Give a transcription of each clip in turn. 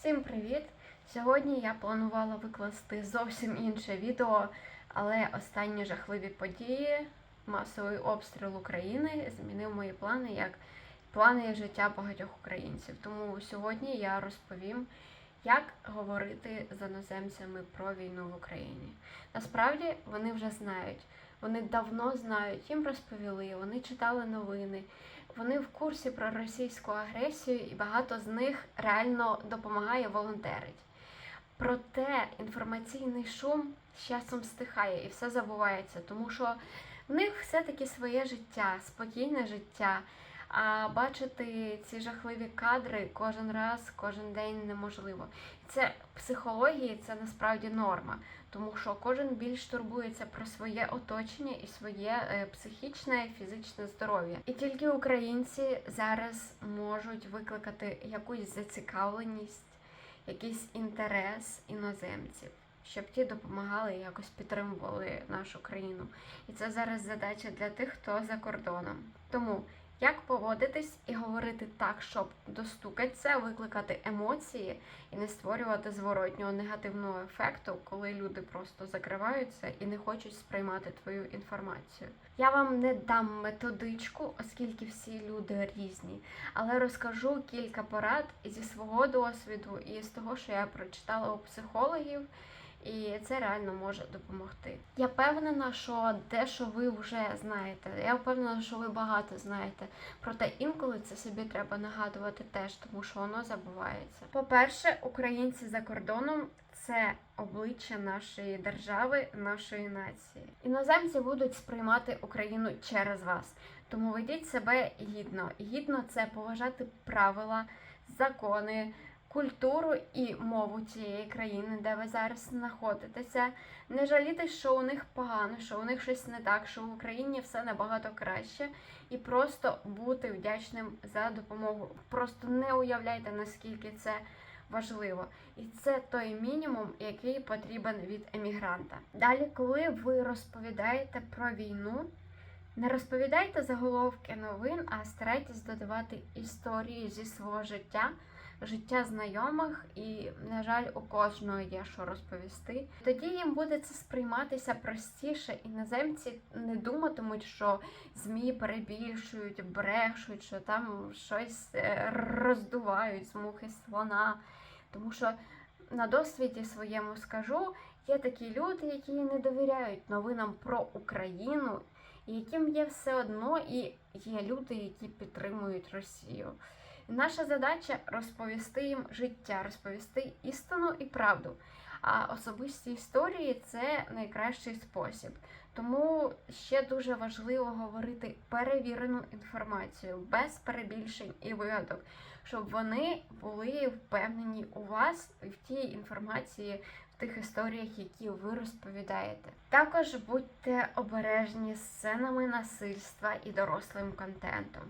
Всім привіт! Сьогодні я планувала викласти зовсім інше відео, але останні жахливі події, масовий обстріл України змінив мої плани як плани життя багатьох українців. Тому сьогодні я розповім, як говорити з іноземцями про війну в Україні. Насправді вони вже знають. Вони давно знають, їм розповіли, вони читали новини, вони в курсі про російську агресію, і багато з них реально допомагає волонтерить. Проте інформаційний шум з часом стихає і все забувається, тому що в них все-таки своє життя, спокійне життя. А бачити ці жахливі кадри кожен раз, кожен день неможливо. Це психології, це насправді норма, тому що кожен більш турбується про своє оточення і своє е, психічне і фізичне здоров'я. І тільки українці зараз можуть викликати якусь зацікавленість, якийсь інтерес іноземців. Щоб ті допомагали якось підтримували нашу країну. І це зараз задача для тих, хто за кордоном. Тому як поводитись і говорити так, щоб достукатися, викликати емоції і не створювати зворотнього негативного ефекту, коли люди просто закриваються і не хочуть сприймати твою інформацію. Я вам не дам методичку, оскільки всі люди різні, але розкажу кілька порад зі свого досвіду і з того, що я прочитала у психологів. І це реально може допомогти. Я впевнена, що дещо ви вже знаєте. Я впевнена, що ви багато знаєте. Проте інколи це собі треба нагадувати теж, тому що воно забувається. По-перше, українці за кордоном це обличчя нашої держави, нашої нації. Іноземці будуть сприймати Україну через вас. Тому ведіть себе гідно. Гідно це поважати правила, закони культуру і мову цієї країни, де ви зараз знаходитеся. Не жаліти, що у них погано, що у них щось не так, що в Україні все набагато краще, і просто бути вдячним за допомогу. Просто не уявляйте, наскільки це. Важливо, і це той мінімум, який потрібен від емігранта. Далі, коли ви розповідаєте про війну, не розповідайте заголовки новин, а старайтесь додавати історії зі свого життя життя знайомих, і, на жаль, у кожного є що розповісти. Тоді їм буде це сприйматися простіше. Іноземці не думатимуть, що змі перебільшують, брешуть, що там щось е, роздувають з мухи слона. Тому що на досвіді своєму скажу, є такі люди, які не довіряють новинам про Україну, яким є все одно, і є люди, які підтримують Росію. Наша задача розповісти їм життя, розповісти істину і правду. А особисті історії це найкращий спосіб. Тому ще дуже важливо говорити перевірену інформацію без перебільшень і вигадок, щоб вони були впевнені у вас в тій інформації, тих історіях, які ви розповідаєте. Також будьте обережні з сценами насильства і дорослим контентом.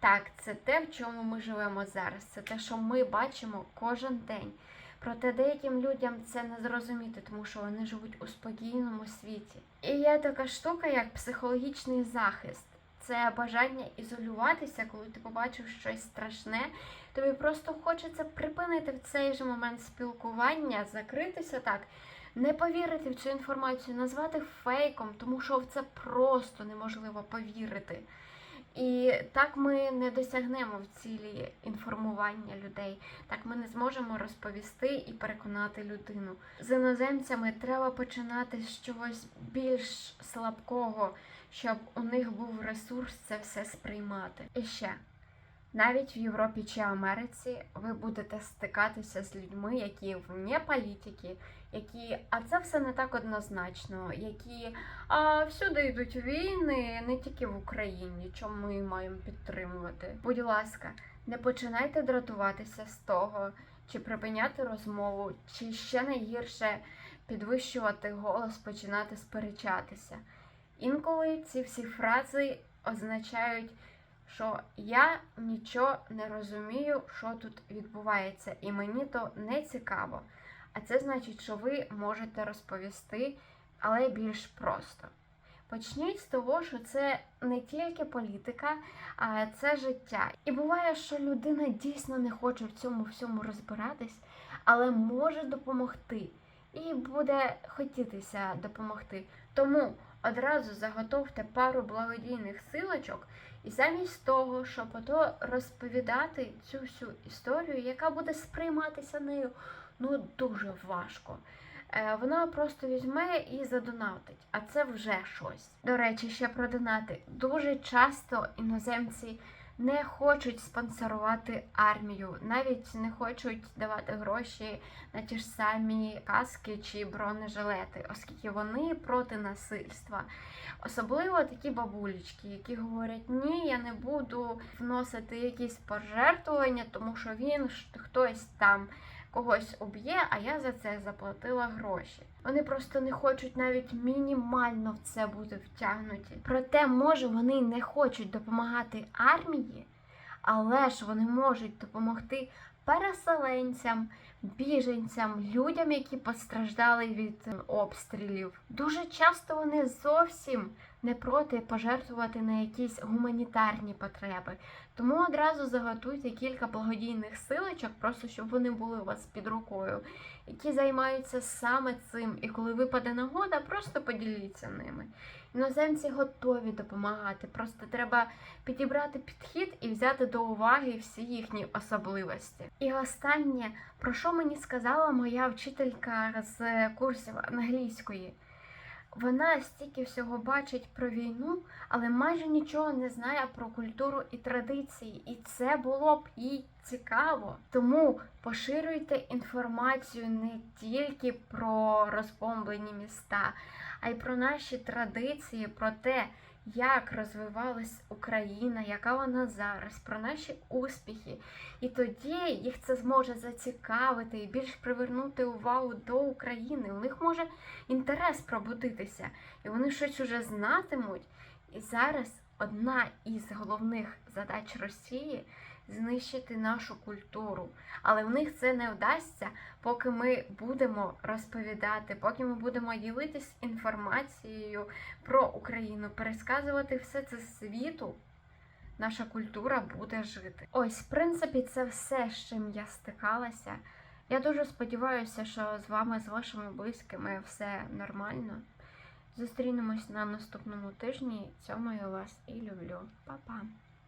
Так, це те, в чому ми живемо зараз. Це те, що ми бачимо кожен день. Проте деяким людям це не зрозуміти, тому що вони живуть у спокійному світі. І є така штука, як психологічний захист. Це бажання ізолюватися, коли ти побачив щось страшне. Тобі просто хочеться припинити в цей же момент спілкування, закритися так, не повірити в цю інформацію, назвати фейком, тому що в це просто неможливо повірити. І так ми не досягнемо в цілі інформування людей. Так ми не зможемо розповісти і переконати людину. З іноземцями треба починати з чогось більш слабкого, щоб у них був ресурс це все сприймати. І ще. Навіть в Європі чи Америці ви будете стикатися з людьми, які вне політики, які, а це все не так однозначно, які а, всюди йдуть війни, не тільки в Україні, чому ми маємо підтримувати. Будь ласка, не починайте дратуватися з того, чи припиняти розмову, чи ще найгірше підвищувати голос, починати сперечатися. Інколи ці всі фрази означають що я нічого не розумію, що тут відбувається, і мені то не цікаво. А це значить, що ви можете розповісти, але більш просто. Почніть з того, що це не тільки політика, а це життя. І буває, що людина дійсно не хоче в цьому всьому розбиратись, але може допомогти. І буде хотітися допомогти. Тому одразу заготовте пару благодійних силочок, і замість того, щоб ото розповідати цю всю історію, яка буде сприйматися нею ну дуже важко. Е, Вона просто візьме і задонатить, а це вже щось. До речі, ще про донати. Дуже часто іноземці не хочуть спонсорувати армію, навіть не хочуть давати гроші на ті ж самі каски чи бронежилети, оскільки вони проти насильства. Особливо такі бабулечки, які говорять, ні, я не буду вносити якісь пожертвування, тому що він хтось там когось уб'є, а я за це заплатила гроші. Вони просто не хочуть навіть мінімально в це бути втягнуті. Проте, може, вони не хочуть допомагати армії, але ж вони можуть допомогти переселенцям, біженцям, людям, які постраждали від е, обстрілів. Дуже часто вони зовсім не проти пожертвувати на якісь гуманітарні потреби. Тому одразу заготуйте кілька благодійних силочок, просто щоб вони були у вас під рукою, які займаються саме цим. І коли випаде нагода, просто поділіться ними. Іноземці готові допомагати. Просто треба підібрати підхід і взяти до уваги всі їхні особливості. І останнє, про що мені сказала моя вчителька з курсів англійської. Вона стільки всього бачить про війну, але майже нічого не знає про культуру і традиції, і це було б їй цікаво. Тому поширюйте інформацію не тільки про розбомблені міста, а й про наші традиції, про те, як розвивалась Україна, яка вона зараз, про наші успіхи. І тоді їх це зможе зацікавити і більш привернути увагу до України. У них може інтерес пробудитися, і вони щось уже знатимуть. І зараз одна із головних задач Росії знищити нашу культуру. Але в них це не вдасться, поки ми будемо розповідати, поки ми будемо ділитись інформацією про Україну, пересказувати все це світу. Наша культура буде жити. Ось, в принципі, це все, з чим я стикалася. Я дуже сподіваюся, що з вами, з вашими близькими, все нормально. Зустрінемось на наступному тижні. Цьомаю вас і люблю. Па-па!